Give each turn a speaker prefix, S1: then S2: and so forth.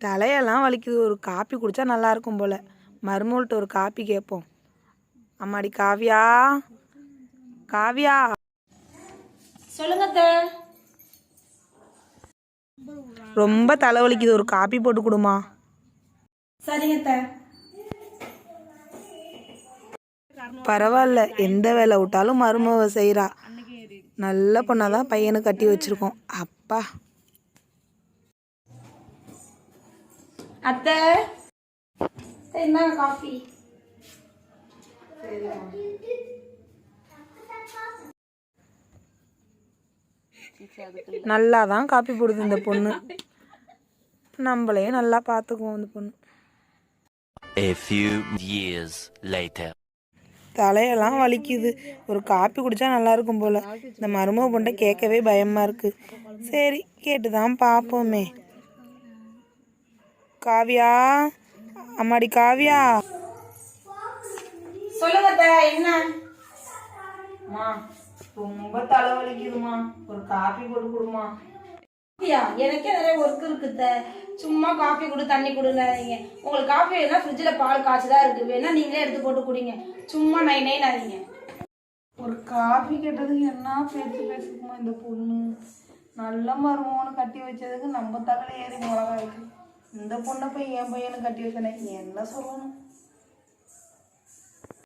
S1: தலையெல்லாம் வலிக்குது. ஒரு காப்பி குடிச்சா நல்லா இருக்கும் போல. மருமகள்கிட்ட ஒரு காப்பி கேட்போம். அம்மாடி காவியா? காவியா?
S2: சொல்லுங்க
S1: ரொம்ப தலை வலிக்குது. ஒரு காப்பி போட்டு கொடுமா.
S2: சரிங்க
S1: பரவாயில்ல. எந்த வேலை விட்டாலும் மருமவ செய்கிறா நல்ல பொண்ணாதான் பையனை கட்டி வச்சிருக்கோம். அப்பா.
S2: அத்தை. என்ன காஃபி
S1: நல்லா தான் காப்பி போடுது இந்த பொண்ணு. நம்மளையும் நல்லா பார்த்துக்குவோம் இந்த பொண்ணு.
S3: A few years later.
S1: தலையெல்லாம் வலிக்குது. ஒரு காப்பி குடிச்சா நல்லா இருக்கும் போல. இந்த மருமக பொண்டை கேட்கவே பயமா இருக்கு. சரி கேட்டு தான் பார்ப்போமே காவியா? அம்மாடி காவியா?
S2: சொல்லுங்க என்ன?
S1: ரொம்ப தலைவலிக்குதுமா ஒரு காப்பி போட்டு கொடுமா
S2: எனக்கே நிறைய ஒர்க் இருக்குது சும்மா காஃபி கொடு தண்ணி கொடுங்க உங்களுக்கு காஃபி வேணா ஃப்ரிட்ஜில் பால் காய்ச்சதா இருக்கு. வேணா நீங்களே எடுத்து போட்டு குடிங்க. சும்மா நை நைனாதீங்க
S1: ஒரு காஃபி கேட்டதுக்கு என்ன பேச்சு பேசுக்குமா இந்த பொண்ணு? நல்ல மருமகனு கட்டி வச்சதுக்கு நம்ம தகவல ஏறி மிளகா இருக்கு இந்த பொண்ணை போய் என் பையனை கட்டி வச்சனே என்ன சொல்லணும்?